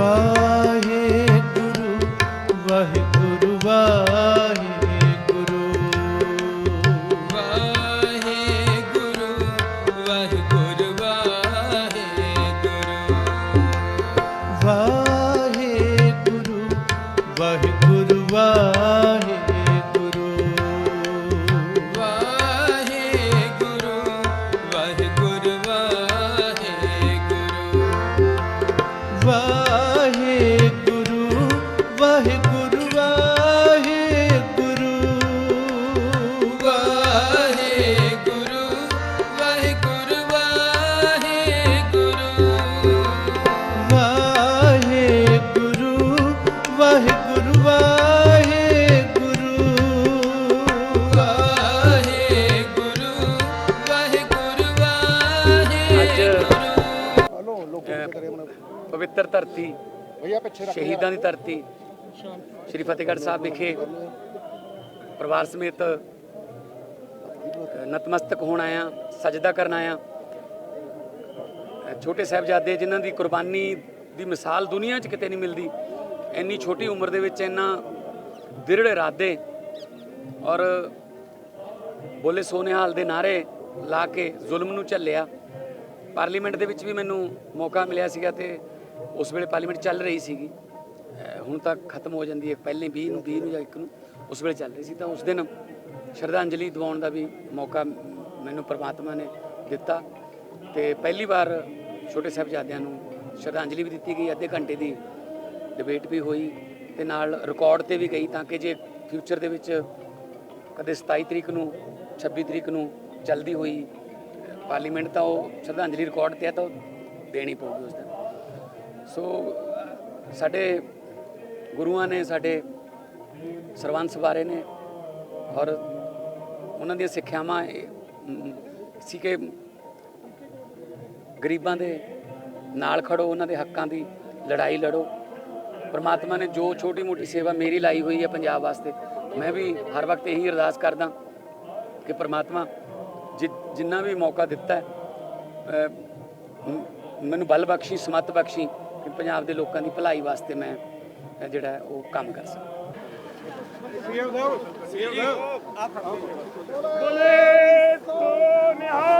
Shiva ਪਵਿੱਤਰ ਧਰਤੀ ਸ਼ਹੀਦਾਂ ਦੀ ਧਰਤੀ। ਸ਼੍ਰੀ ਫਤਿਹਗੜ੍ਹ ਸਾਹਿਬ ਵਿਖੇ ਪਰਿਵਾਰ ਸਮੇਤ ਨਤਮਸਤਕ ਹੋਣ ਆਇਆ, ਸਜਦਾ ਕਰਨ ਆਇਆ। ਛੋਟੇ ਸਾਹਿਬਜ਼ਾਦੇ ਜਿਨ੍ਹਾਂ ਦੀ ਕੁਰਬਾਨੀ ਦੀ ਮਿਸਾਲ ਦੁਨੀਆ 'ਚ ਕਿਤੇ ਨਹੀਂ ਮਿਲਦੀ, ਇੰਨੀ ਛੋਟੀ ਉਮਰ ਦੇ ਵਿੱਚ ਇੰਨਾ ਦ੍ਰਿੜ ਇਰਾਦੇ ਔਰ ਬੋਲੇ ਸੋਨੇਹਾਲ ਦੇ ਨਾਰੇ ਲਾ ਕੇ ਜ਼ੁਲਮ ਨੂੰ ਝੱਲਿਆ। ਪਾਰਲੀਮੈਂਟ ਦੇ ਵਿੱਚ ਵੀ ਮੈਨੂੰ ਮੌਕਾ ਮਿਲਿਆ ਸੀਗਾ ਤੇ ਉਸ ਵੇਲੇ ਪਾਰਲੀਮੈਂਟ ਚੱਲ ਰਹੀ ਸੀਗੀ। ਹੁਣ ਤੱਕ ਖਤਮ ਹੋ ਜਾਂਦੀ ਹੈ ਪਹਿਲੇ 20 ਨੂੰ 20 ਨੂੰ ਜਾਂ 1 ਨੂੰ, ਉਸ ਵੇਲੇ ਚੱਲ ਰਹੀ ਸੀ ਤਾਂ ਉਸ ਦਿਨ ਸ਼ਰਧਾਂਜਲੀ ਦਿਵਾਉਣ ਦਾ ਵੀ ਮੌਕਾ ਮੈਨੂੰ ਪਰਮਾਤਮਾ ਨੇ ਦਿੱਤਾ ਤੇ ਪਹਿਲੀ ਵਾਰ ਛੋਟੇ ਸਾਹਿਬਜ਼ਾਦਿਆਂ ਨੂੰ ਸ਼ਰਧਾਂਜਲੀ ਵੀ ਦਿੱਤੀ ਗਈ, ਅੱਧੇ ਘੰਟੇ ਦੀ ਡਿਬੇਟ ਵੀ ਹੋਈ ਤੇ ਨਾਲ ਰਿਕਾਰਡ ਤੇ ਵੀ ਗਈ ਤਾਂ ਕਿ ਜੇ ਫਿਊਚਰ ਦੇ ਵਿੱਚ ਕਦੇ 27 ਤਰੀਕ ਨੂੰ 26 ਤਰੀਕ ਨੂੰ ਚਲਦੀ ਹੋਈ ਪਾਰਲੀਮੈਂਟ ਤਾਂ ਉਹ ਸ਼ਰਧਾਂਜਲੀ ਰਿਕਾਰਡ ਤੇ ਆ ਤਾਂ ਉਹ ਦੇਣੀ ਪਊਗੀ ਉਸ ਦਿਨ। ਸੋ ਸਾਡੇ ਗੁਰੂਆਂ ਨੇ ਸਾਡੇ ਸਰਵੰਸ ਬਾਰੇ ਨੇ ਔਰ ਉਹਨਾਂ ਦੀਆਂ ਸਿੱਖਿਆਵਾਂ ਇਹ, ਸੀ ਕਿ ਗਰੀਬਾਂ ਦੇ ਨਾਲ ਖੜੋ ਉਹਨਾਂ ਦੇ ਹੱਕਾਂ ਦੀ ਲੜਾਈ ਲੜੋ। ਪਰਮਾਤਮਾ ਨੇ ਜੋ ਛੋਟੀ ਮੋਟੀ ਸੇਵਾ ਮੇਰੀ ਲਾਈ ਹੋਈ ਹੈ ਪੰਜਾਬ ਵਾਸਤੇ ਮੈਂ ਵੀ ਹਰ ਵਕਤ ਇਹੀ ਅਰਦਾਸ ਕਰਦਾ ਕਿ ਪਰਮਾਤਮਾ ਜਿ- ਜਿੰਨਾ ਵੀ ਮੌਕਾ ਦਿੱਤਾ ਹੈ ਮੈਨੂੰ ਬਲ ਬਖਸ਼ੀ ਸਮਤ ਬਖਸ਼ੀ ਕਿ ਪੰਜਾਬ ਦੇ ਲੋਕਾਂ ਦੀ ਭਲਾਈ ਵਾਸਤੇ ਮੈਂ ਜਿਹੜਾ ਉਹ ਕੰਮ ਕਰ ਸਕਣ ਸੀਐਮ ਸਾਹਿਬ ਸੀਐਮ ਸਾਹਿਬ। ਬੋਲੇ ਸੋ ਨਿਹਾਲ।